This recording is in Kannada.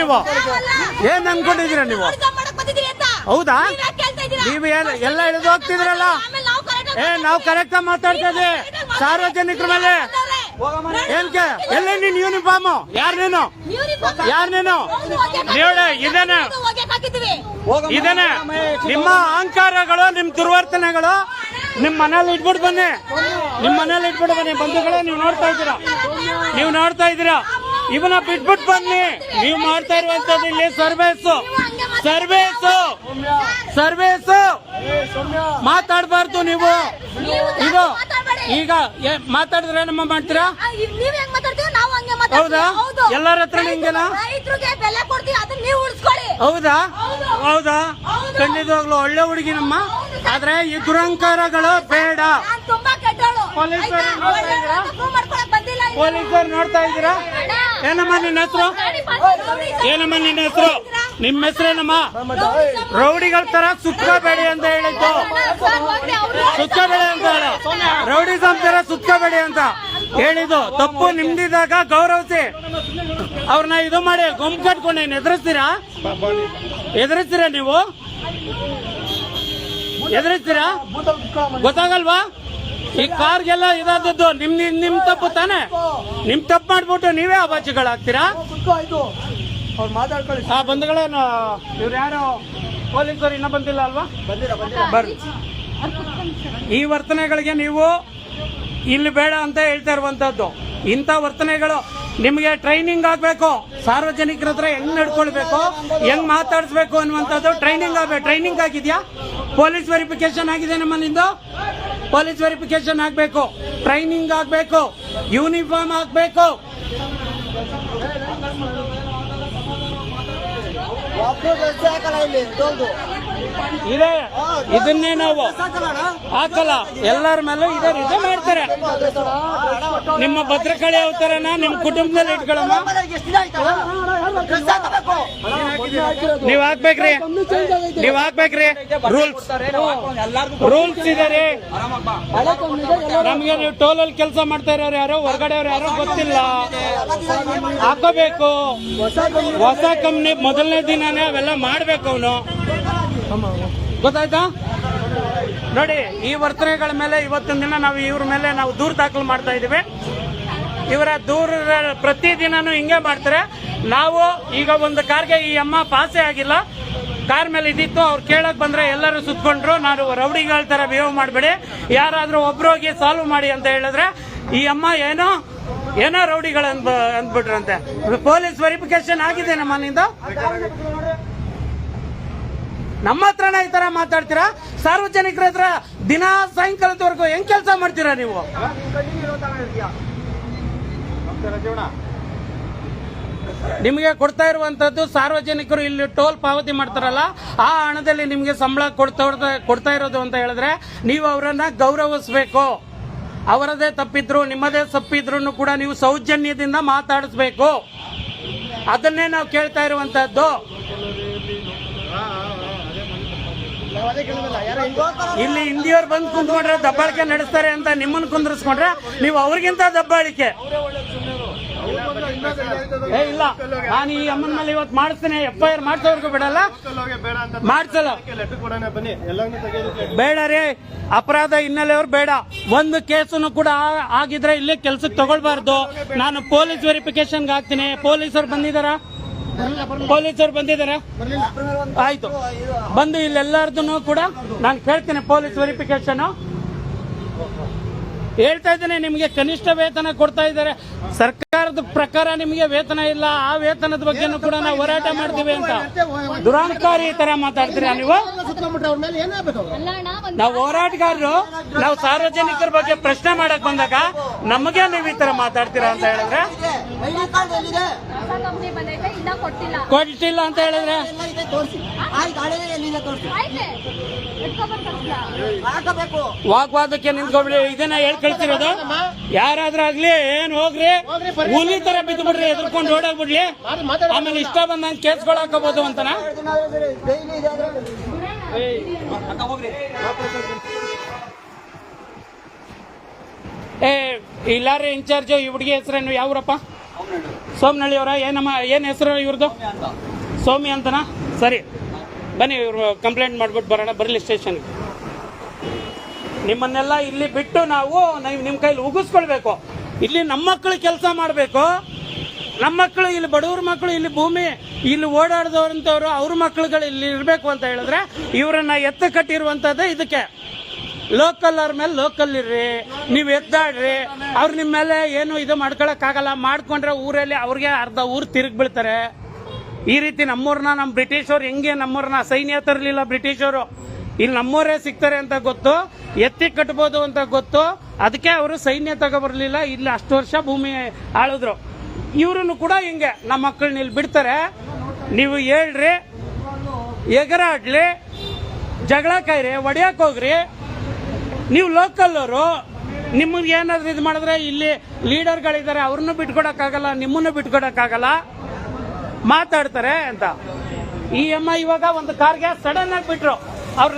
ನೀವು. ಏನ್ ಅನ್ಕೊಂಡಿದೀರ ನೀವು? ಹೌದಾ? ನೀವು ಏನ್ ಎಲ್ಲ ಹಿಡಿದು ಹೋಗ್ತಿದ್ರಲ್ಲ? ಏ ನಾವು ಕರೆಕ್ಟ್ ಮಾತಾಡ್ತಾ ಇದ್ವಿ ಸಾರ್ವಜನಿಕರ ಮೇಲೆ ಏನ್ಕೆ ಎಲ್ಲ ನೀನ್ ಯೂನಿಫಾರ್ಮ್ ಯಾರ್ ನೀನು? ಯಾರ್ ನೀನು? ನೋಡಿ ಇದೇನೆ ಇದೇನೆ ನಿಮ್ಮ ಅಹಂಕಾರಗಳು ನಿಮ್ ದುರ್ವರ್ತನೆಗಳು ನಿಮ್ ಮನೇಲಿ ಇಟ್ಬಿಟ್ಟು ಬನ್ನಿ. ನಿಮ್ ಮನೇಲಿ ಇಟ್ಬಿಟ್ಟು ಬನ್ನಿ. ಬಂಧುಗಳೇ ನೀವು ನೋಡ್ತಾ ಇದ್ದೀರಾ? ನೀವು ನೋಡ್ತಾ ಇದ್ದೀರಾ? ಇವನ್ನ ಬಿಟ್ಬಿಟ್ಟು ಬನ್ನಿ. ನೀವು ಮಾಡ್ತಾ ಇರುವಂತದ್ದು ಇಲ್ಲಿ ಸರ್ವೇಸು ಸರ್ವೇಸು ಸರ್ವೇಸು ಮಾತಾಡಬಾರ್ದು ನೀವು. ಇದು ಈಗ ಮಾತಾಡಿದ್ರೆ ನಮ್ಮ ಮಾಡ್ತೀರಾ? ಹೌದಾ? ಎಲ್ಲರ ಹತ್ರ ಉಳಿಸ್ಕೊಳ್ಳಿ. ಹೌದಾ? ಹೌದು. ಖಂಡಿತವಾಗ್ಲು ಒಳ್ಳೆ ಹುಡುಗಿ ನಮ್ಮ ಆದ್ರೆ ಈ ದುರಂಕಾರಗಳು ಬೇಡ. ಪೊಲೀಸರು? ನೋಡ್ತಾ ಇದ್ದೀರಾ? ಪೊಲೀಸರು ನೋಡ್ತಾ ಇದ್ದೀರಾ. ಏನಮ್ಮ ನಿನ್ನ ಹೆಸರು? ಏನಮ್ಮ ನಿನ್ನ ಹೆಸರು? ನಿಮ್ಮ ಹೆಸರೇನಮ್ಮ ರೌಡಿಗಳ ತರ ಸುತ್ಕೋಬೇಡಿ ಅಂತ ಹೇಳಿದ್ದು. ಸುತ್ಕೋಬೇಡಿ ಅಂತ ಹೇಳ. ರೌಡಿ ತರ ಸುತ್ಕೋಬೇಡಿ ಅಂತ ಹೇಳಿದ್ದು. ತಪ್ಪು ನಿಮ್ದಿದಾಗ ಗೌರವಿಸಿ. ಅವ್ರನ್ನ ಇದು ಮಾಡಿ ಗುಂಪು ಕಟ್ಕೊಂಡು ಏನು ಎದುರಿಸ್ತೀರಾ? ಎದುರಿಸ್ತೀರಾ ನೀವು? ಎದುರಿಸ್ತೀರಾ? ಗೊತ್ತಾಗಲ್ವಾ? ಈ ಕಾರ್ಗೆಲ್ಲ ಇದಾದದ್ದು ನಿಮ್ ನಿಮ್- ತಪ್ಪು ತಾನೆ? ನಿಮ್ ತಪ್ಪು ಮಾಡ್ಬಿಟ್ಟು ನೀವೇ ಅವಾಚ್ಯಗಳಾಗ್ತೀರಾ ಆಯ್ತು ಅವ್ರು ಮಾತಾಡ್ಕೊಳ್ಳಿ ಆ ಬಂಧುಗಳೇನು ಇವ್ರು ಯಾರು ಪೊಲೀಸರು ಇನ್ನ ಬಂದಿಲ್ಲ ಅಲ್ವಾ? ಬರ್ರಿ. ಈ ವರ್ತನೆಗಳಿಗೆ ನೀವು ಇಲ್ಲಿ ಬೇಡ ಅಂತ ಹೇಳ್ತಾ ಇರುವಂತದ್ದು. ಇಂಥ ವರ್ತನೆಗಳು ನಿಮಗೆ ಟ್ರೈನಿಂಗ್ ಆಗ್ಬೇಕು. ಸಾರ್ವಜನಿಕರ ಹತ್ರ ಹೆಂಗ್ ನಡ್ಕೊಳ್ಬೇಕು, ಹೆಂಗ್ ಮಾತಾಡಿಸ್ಬೇಕು ಅನ್ನುವಂಥದ್ದು ಟ್ರೈನಿಂಗ್ ಆಗ್ಬೇಕು. ಟ್ರೈನಿಂಗ್ ಆಗಿದ್ಯಾ? ಪೊಲೀಸ್ ವೆರಿಫಿಕೇಶನ್ ಆಗಿದೆ ನಮ್ಮ ನಿಂದು ಪೊಲೀಸ್ ವೆರಿಫಿಕೇಶನ್ ಆಗಬೇಕು. ಟ್ರೈನಿಂಗ್ ಆಗಬೇಕು. ಯೂನಿಫಾರ್ಮ್ ಆಗ್ಬೇಕು. ಇಲ್ಲಿ ಇದೆ. ಇದನ್ನೇ ನಾವು ಹಾಕಲ್ಲ. ಎಲ್ಲರ ಮೇಲೂ ಇದೇ ಇದೇ ಮಾಡ್ತಾರೆ. ನಿಮ್ಮ ಭದ್ರಕಾಳಿ ಅವತಾರನ ನಿಮ್ಮ ಕುಟುಂಬದಲ್ಲಿ ಇಟ್ಕೊಳಮ್ಮ ನೀವ್ ಹಾಕ್ಬೇಕ್ರಿ. ನೀವ್ ಹಾಕ್ಬೇಕ್ರಿ. ರೂಲ್ಸ್. ರೂಲ್ಸ್ ಇದೆ ನಮ್ಗೆ ನೀವು ಟೋಲ್ ಅಲ್ಲಿ ಕೆಲಸ ಮಾಡ್ತಾ ಇರೋರು ಯಾರೋ, ಹೊರಗಡೆ ಅವ್ರು ಯಾರೋ ಗೊತ್ತಿಲ್ಲ. ಹಾಕೋಬೇಕು. ಹೊಸ ಕಂಪ್ನಿ ಮೊದಲನೇ ದಿನಾನೇ ಅವೆಲ್ಲ ಮಾಡ್ಬೇಕು ಅವನು. ಗೊತ್ತಾಯ್ತಾ? ನೋಡಿ, ಈ ವರ್ತನೆಗಳ ಮೇಲೆ ಇವತ್ತಿನ ದಿನ ನಾವು ಇವ್ರ ಮೇಲೆ ನಾವು ದೂರು ದಾಖಲು ಮಾಡ್ತಾ ಇದೀವಿ ಇವರ ದೂರ ಪ್ರತಿದಿನನೂ ಹಿಂಗೆ ಮಾಡ್ತಾರೆ. ನಾವು ಈಗ ಒಂದು ಕಾರ್ಗೆ ಈ ಅಮ್ಮ ಪಾಸೇ ಆಗಿಲ್ಲ. ಕಾರ್ ಮೇಲೆ ಇದ್ದಿತ್ತು, ಅವ್ರು ಕೇಳಕ್ ಬಂದ್ರೆ ಎಲ್ಲರೂ ಸುತ್ಕೊಂಡ್ರು. ನಾನು ರೌಡಿಗಳ ತರ ಬಿಹೇವ್ ಮಾಡಬೇಡಿ. ಯಾರಾದ್ರೂ ಒಬ್ರೋಗಿ ಸಾಲ್ವ್ ಮಾಡಿ ಅಂತ ಹೇಳಿದ್ರೆ, ಈ ಅಮ್ಮ ಏನೋ ಏನೋ ರೌಡಿಗಳು ಅಂದ್, ಅಂದ್ಬಿಟ್ರಂತೆ. ಪೊಲೀಸ್ ವೆರಿಫಿಕೇಶನ್ ಆಗಿದೆ ನಮ್ಮ ನಿಂದು ನಮ್ಮ ಹತ್ರನ ಈ ತರ ಮಾತಾಡ್ತೀರಾ? ಸಾರ್ವಜನಿಕರ ಹತ್ರ ದಿನ ಸಾಯಂಕಾಲದವರೆಗೂ ಹೆಂಗ್ ಕೆಲಸ ಮಾಡ್ತೀರಾ ನೀವು? ನಿಮಗೆ ಕೊಡ್ತಾ ಇರುವಂತದ್ದು ಸಾರ್ವಜನಿಕರು ಇಲ್ಲಿ ಟೋಲ್ ಪಾವತಿ ಮಾಡ್ತಾರಲ್ಲ, ಆ ಹಣದಲ್ಲಿ ನಿಮಗೆ ಸಂಬಳ ಕೊಡ್ತಾ ಕೊಡ್ತಾ ಇರೋದು ಅಂತ ಹೇಳಿದ್ರೆ ನೀವು ಅವರನ್ನ ಗೌರವಿಸಬೇಕು. ಅವರದೇ ತಪ್ಪಿದ್ರು, ನಿಮ್ಮದೇ ತಪ್ಪಿದ್ರು ಕೂಡ ನೀವು ಸೌಜನ್ಯದಿಂದ ಮಾತಾಡಿಸ್ಬೇಕು. ಅದನ್ನೇ ನಾವು ಕೇಳ್ತಾ ಇರುವಂತದ್ದು ಇಲ್ಲಿ ಹಿಂದಿಯವ್ರು ಬಂದು ಕುಂತ್ಕೊಂಡ್ರೆ ದಬ್ಬಾಳಿಕೆ ನಡೆಸ್ತಾರೆ ಅಂತ ನಿಮ್ಮನ್ನು ಕುಂದ್ರಿಸ್ಕೊಂಡ್ರೆ ನೀವು ಅವ್ರಿಗಿಂತ ದಬ್ಬಾಳಿಕೆ. ಏ, ಇಲ್ಲ. ನಾನು ಈ ಅಮ್ಮನ ಮೇಲೆ ಇವತ್ತು ಮಾಡಿಸ್ತೇನೆ. ಎಫ್ ಐ ಆರ್ ಮಾಡ್ಸೋರ್ಗು ಬಿಡಲ್ಲ. ಮಾಡ್ಸಲ್ಲ. ಬೇಡ ರೀ. ಅಪರಾಧ ಹಿನ್ನೆಲೆಯವ್ರು ಬೇಡ. ಒಂದು ಕೇಸನ್ನು ಕೂಡ ಆಗಿದ್ರೆ ಇಲ್ಲಿ ಕೆಲ್ಸಕ್ಕೆ ತಗೊಳ್ಬಾರ್ದು. ನಾನು ಪೊಲೀಸ್ ವೆರಿಫಿಕೇಶನ್ಗೆ ಹಾಕ್ತೀನಿ. ಪೊಲೀಸರು ಬಂದಿದಾರ ಪೊಲೀಸರು ಬಂದಿದ್ದಾರೆ ಆಯ್ತು. ಬಂದು ಇಲ್ಲೆಲ್ಲಾರ್ದು ಕೂಡ ನಾನು ಕೇಳ್ತೇನೆ ಪೊಲೀಸ್ ವೆರಿಫಿಕೇಶನ್ ಹೇಳ್ತಾ ಇದ್ದೇನೆ, ನಿಮಗೆ ಕನಿಷ್ಠ ವೇತನ ಕೊಡ್ತಾ ಇದ್ದಾರೆ. ಸರ್ಕಾರದ ಪ್ರಕಾರ ನಿಮಗೆ ವೇತನ ಇಲ್ಲ, ಆ ವೇತನದ ಬಗ್ಗೆನೂ ಕೂಡ ನಾವು ಹೋರಾಟ ಮಾಡ್ತೀವಿ ಅಂತ. ದುರಾಂಕಾರಿ ತರ ಮಾತಾಡ್ತೀರಾ ನೀವು? ಸುತ್ತಮುತ್ತ ಅವ್ರ ಮೇಲೆ ಏನಾಗಬೇಕು ನಾವು ಹೋರಾಟಗಾರರು. ನಾವು ಸಾರ್ವಜನಿಕರ ಬಗ್ಗೆ ಪ್ರಶ್ನೆ ಮಾಡಕ್ ಬಂದಾಗ ನಮಗೆ ನೀವು ಈ ತರ ಮಾತಾಡ್ತೀರಾ ಅಂತ ಹೇಳಿದ್ರೆ? ಕೊಟ್ಟಿಲ್ಲ. ಕೊಟ್ಟಿಲ್ಲ ಅಂತ ಹೇಳಿದ್ರೆ? ವಾಗ್ವಾದಕ್ಕೆ ನಿಂತ್ಕೊಬಿಡಿ ಇದನ್ನ ಹೇಳ್ ಕಳ್ತಿರೋದು ಯಾರಾದ್ರೂ ಆಗ್ಲಿ ಏನ್ ಹೋಗ್ರಿ ಹುಲಿ ತರ ಬಿದ್ದು ಬಿಡ್ರಿ ಎದ್ರಕೊಂಡು ಓಡಾಗ್ಬಿಡ್ಲಿ ಆಮೇಲೆ ಇಷ್ಟ ಬಂದಂಗೆ ಕೇಸ್ಗಳು ಹಾಕೋಬಹುದು ಅಂತನ? ಏ, ಇಲ್ಲಾರೆ ಇನ್ಚಾರ್ಜ್ ಈ ಹುಡುಗಿ ಹೆಸರೇನು ಯಾವ್ರಪ್ಪ? ಸೋಮನಳ್ಳಿ ಅವರ? ಏನಮ್ಮ ಏನು ಹೆಸರು ಇವ್ರದ್ದು ಸೌಮ್ಯ ಅಂತನಾ? ಸರಿ. ಬನ್ನಿ, ಇವರು ಕಂಪ್ಲೇಂಟ್ ಮಾಡ್ಬಿಟ್ಟು ಬರೋಣ, ಬರಲಿ ಸ್ಟೇಷನ್ಗೆ ನಿಮ್ಮನ್ನೆಲ್ಲ ಇಲ್ಲಿ ಬಿಟ್ಟು ನಾವು ನೀವು ನಿಮ್ಮ ಕೈಲಿ ಉಗಿಸ್ಕೊಳ್ಬೇಕು. ಇಲ್ಲಿ ನಮ್ಮ ಮಕ್ಕಳು ಕೆಲಸ ಮಾಡಬೇಕು. ನಮ್ಮ ಮಕ್ಕಳು, ಇಲ್ಲಿ ಬಡವ್ರ ಮಕ್ಕಳು, ಇಲ್ಲಿ ಭೂಮಿ, ಇಲ್ಲಿ ಓಡಾಡ್ದವ್ರಂಥವ್ರು ಅವ್ರ ಮಕ್ಕಳುಗಳು ಇಲ್ಲಿ ಇರಬೇಕು ಅಂತ ಹೇಳಿದ್ರೆ ಇವರನ್ನ ಎತ್ತ ಕಟ್ಟಿರುವಂಥದ್ದು ಇದಕ್ಕೆ. ಲೋಕಲ್ ಅವ್ರ ಮೇಲೆ ಲೋಕಲ್ ಇರ್ರಿ, ನೀವು ಎದ್ದಾಡ್ರಿ, ಅವ್ರು ನಿಮ್ಮ ಮೇಲೆ ಏನು ಇದು ಮಾಡ್ಕೊಳಕ್ಕಾಗಲ್ಲ, ಮಾಡ್ಕೊಂಡ್ರೆ ಊರಲ್ಲಿ ಅವ್ರಿಗೆ ಅರ್ಧ ಊರು ತಿರುಗಿ ಬೀಳ್ತಾರೆ ಈ ರೀತಿ ನಮ್ಮೂರನ್ನ ನಮ್ಮ ಬ್ರಿಟಿಷರು ಹೆಂಗೆ ನಮ್ಮೂರನ್ನ ಸೈನ್ಯ ತರಲಿಲ್ಲ ಬ್ರಿಟಿಷರು ಇಲ್ಲಿ ನಮ್ಮೂರೇ ಸಿಗ್ತಾರೆ ಅಂತ ಗೊತ್ತು, ಎತ್ತಿ ಕಟ್ಬೋದು ಅಂತ ಗೊತ್ತು, ಅದಕ್ಕೆ ಅವರು ಸೈನ್ಯ ತಗೊಬರ್ಲಿಲ್ಲ, ಇಲ್ಲಿ ಅಷ್ಟು ವರ್ಷ ಭೂಮಿ ಆಳಿದ್ರು. ಇವ್ರನ್ನು ಕೂಡ ಹಿಂಗೆ ನಮ್ಮ ಮಕ್ಕಳನ್ನ ಇಲ್ಲಿ ಬಿಡ್ತಾರೆ. ನೀವು ಹೇಳ್ರಿ, ಎಗರಾಡ್ಲಿ, ಜಗಳ ಕಾಯ್ರಿ ಹೊಡಿಯಕ್ ಹೋಗ್ರಿ. ನೀವು ಲೋಕಲ್ ಅವರು ನಿಮಗೆ ಏನಾದ್ರು ಇದು ಮಾಡಿದ್ರೆ ಇಲ್ಲಿ ಲೀಡರ್ಗಳಿದ್ದಾರೆ ಅವ್ರನ್ನೂ ಬಿಟ್ಕೊಡಕ್ಕಾಗಲ್ಲ, ನಿಮ್ಮನ್ನು ಬಿಟ್ಕೊಡಕ್ಕಾಗಲ್ಲ. ಮಾತಾಡ್ತಾರೆ ಅಂತ. ಈ ಅಮ್ಮ ಇವಾಗ ಒಂದು ಕಾರ್ಗೆ ಸಡನ್ ಆಗಿ ಬಿಟ್ರು. ಅವ್ರ